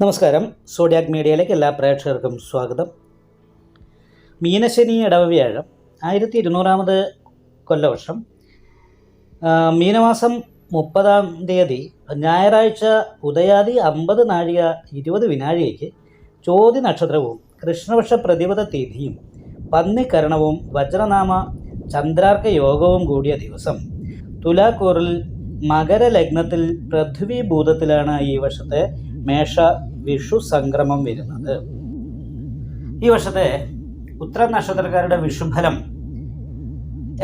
നമസ്കാരം. സോഡിയാക് മീഡിയയിലേക്ക് എല്ലാ പ്രേക്ഷകർക്കും സ്വാഗതം. മീനശനി ഇടവ വ്യാഴം ആയിരത്തി ഇരുന്നൂറാമത് കൊല്ലവർഷം മീനമാസം മുപ്പതാം തീയതി ഞായറാഴ്ച ഉദയാദി അമ്പത് നാഴിക ഇരുപത് വിനാഴികയ്ക്ക് ചോതി നക്ഷത്രവും കൃഷ്ണപക്ഷ പ്രതിപദ തിഥിയും പന്നിക്കരണവും വജ്രനാമ ചന്ദ്രാർക്ക യോഗവും കൂടിയ ദിവസം. തുലാക്കൂറിൽ മകരലഗ്നത്തിൽ പൃഥ്വീഭൂതത്തിലാണ് ഈ വർഷത്തെ മേഷ വിഷു സംക്രമം വരുന്നത്. ഈ വർഷത്തെ ഉത്തര നക്ഷത്രക്കാരുടെ വിഷുഫലം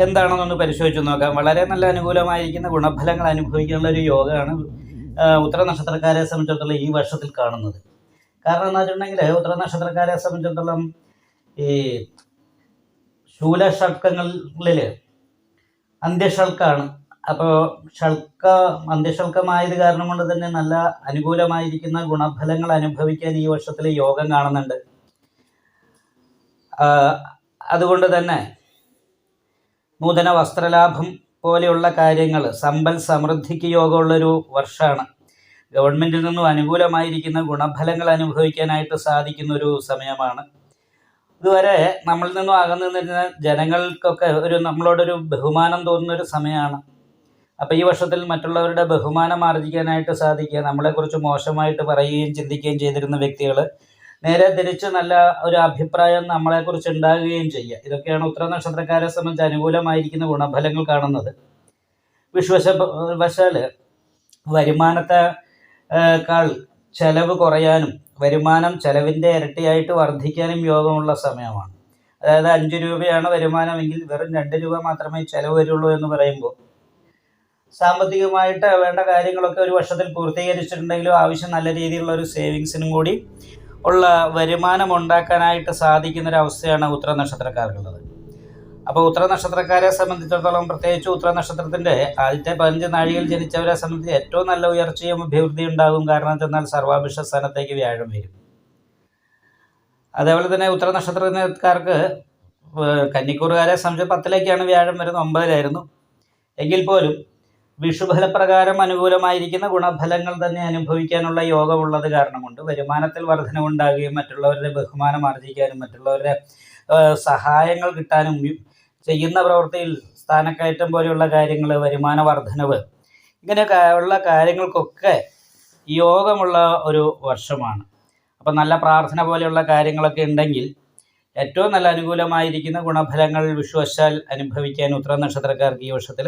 എന്താണെന്നൊന്ന് പരിശോധിച്ച് നോക്കാം. വളരെ നല്ല അനുകൂലമായിരിക്കുന്ന ഗുണഫലങ്ങൾ അനുഭവിക്കാനുള്ള ഒരു യോഗമാണ് ഉത്തര നക്ഷത്രക്കാരെ സംബന്ധിച്ചിടത്തോളം ഈ വർഷത്തിൽ കാണുന്നത്. കാരണം എന്താ വെച്ചിട്ടുണ്ടെങ്കിൽ ഉത്തര നക്ഷത്രക്കാരെ സംബന്ധിച്ചിടത്തോളം ഈ ശൂലഷൾക്കങ്ങളിൽ അന്ത്യഷൾക്കാണ് അപ്പോൾ ഷൾക്ക അന്ത്യഷൾക്കമായത് കാരണം കൊണ്ട് തന്നെ നല്ല അനുകൂലമായിരിക്കുന്ന ഗുണഫലങ്ങൾ അനുഭവിക്കാൻ ഈ വർഷത്തിൽ യോഗം കാണുന്നുണ്ട്. അതുകൊണ്ട് തന്നെ നൂതന വസ്ത്രലാഭം പോലെയുള്ള കാര്യങ്ങൾ സമ്പൽ സമൃദ്ധിക്ക് യോഗമുള്ളൊരു വർഷമാണ്. ഗവൺമെന്റിൽ നിന്നും അനുകൂലമായിരിക്കുന്ന ഗുണഫലങ്ങൾ അനുഭവിക്കാനായിട്ട് സാധിക്കുന്ന ഒരു സമയമാണ്. ഇതുവരെ നമ്മളിൽ നിന്നും അകന്നു നിന്നിരുന്ന ജനങ്ങൾക്കൊക്കെ ഒരു നമ്മളോടൊരു ബഹുമാനം തോന്നുന്ന ഒരു സമയമാണ്. അപ്പോൾ ഈ വർഷത്തിൽ മറ്റുള്ളവരുടെ ബഹുമാനം ആർജിക്കാനായിട്ട് സാധിക്കുക നമ്മളെക്കുറിച്ച് മോശമായിട്ട് പറയുകയും ചിന്തിക്കുകയും ചെയ്തിരുന്ന വ്യക്തികൾ നേരെ തിരിച്ച് നല്ല ഒരു അഭിപ്രായം നമ്മളെക്കുറിച്ച് ഉണ്ടാകുകയും ചെയ്യുക. ഇതൊക്കെയാണ് ഉത്തര നക്ഷത്രക്കാരെ സംബന്ധിച്ച് അനുകൂലമായിരിക്കുന്ന ഗുണഫലങ്ങൾ കാണുന്നത്. വിശ്വശ വശാൽ വരുമാനത്തെ ആ, ചെലവ് കുറയാനും വരുമാനം ചെലവിന്റെ ഇരട്ടിയായിട്ട് വർദ്ധിക്കാനും യോഗമുള്ള സമയമാണ്. അതായത് അഞ്ച് രൂപയാണ് വരുമാനമെങ്കിൽ വെറും രണ്ട് രൂപ മാത്രമേ ചെലവ് വരുള്ളൂ എന്ന് പറയുമ്പോൾ സാമ്പത്തികമായിട്ട് വേണ്ട കാര്യങ്ങളൊക്കെ ഒരു വർഷത്തിൽ പൂർത്തീകരിച്ചിട്ടുണ്ടെങ്കിലും ആവശ്യം നല്ല രീതിയിലുള്ള ഒരു സേവിങ്സിനും കൂടി ഉള്ള വരുമാനം ഉണ്ടാക്കാനായിട്ട് സാധിക്കുന്ന ഒരു അവസ്ഥയാണ് ഉത്തര നക്ഷത്രക്കാർക്കുള്ളത് അപ്പോൾ ഉത്തര നക്ഷത്രക്കാരെ സംബന്ധിച്ചിടത്തോളം പ്രത്യേകിച്ച് ഉത്തര നക്ഷത്രത്തിന്റെ ആദ്യത്തെ പതിനഞ്ച് നാഴികയിൽ ജനിച്ചവരെ സംബന്ധിച്ച് ഏറ്റവും നല്ല ഉയർച്ചയും അഭിവൃദ്ധിയും ഉണ്ടാകും. കാരണം എന്നാൽ സർവാഭിഷ സ്ഥാനത്തേക്ക് വ്യാഴം വരും. അതേപോലെ തന്നെ ഉത്തര നക്ഷത്രക്കാർക്ക് കന്നിക്കൂറുകാരെ സംബന്ധിച്ച് പത്തിലേക്കാണ് വ്യാഴം വരുന്നത്. ഒമ്പതിലായിരുന്നു. എങ്കിൽ പോലും വിഷുഫലപ്രകാരം അനുകൂലമായിരിക്കുന്ന ഗുണഫലങ്ങൾ തന്നെ അനുഭവിക്കാനുള്ള യോഗമുള്ളത് കാരണം കൊണ്ട് വരുമാനത്തിൽ വർധനമുണ്ടാകുകയും മറ്റുള്ളവരുടെ ബഹുമാനം ആർജിക്കാനും മറ്റുള്ളവരുടെ സഹായങ്ങൾ കിട്ടാനും ചെയ്യുന്ന പ്രവൃത്തിയിൽ സ്ഥാനക്കയറ്റം പോലെയുള്ള കാര്യങ്ങൾ വരുമാന വർധനവ് ഇങ്ങനെ ഉള്ള കാര്യങ്ങൾക്കൊക്കെ യോഗമുള്ള ഒരു വർഷമാണ്. അപ്പം നല്ല പ്രാർത്ഥന പോലെയുള്ള കാര്യങ്ങളൊക്കെ ഉണ്ടെങ്കിൽ ഏറ്റവും നല്ല അനുകൂലമായിരിക്കുന്ന ഗുണഫലങ്ങൾ വിഷുവശാൽ അനുഭവിക്കാൻ ഉത്തര നക്ഷത്രക്കാർക്ക് ഈ വർഷത്തിൽ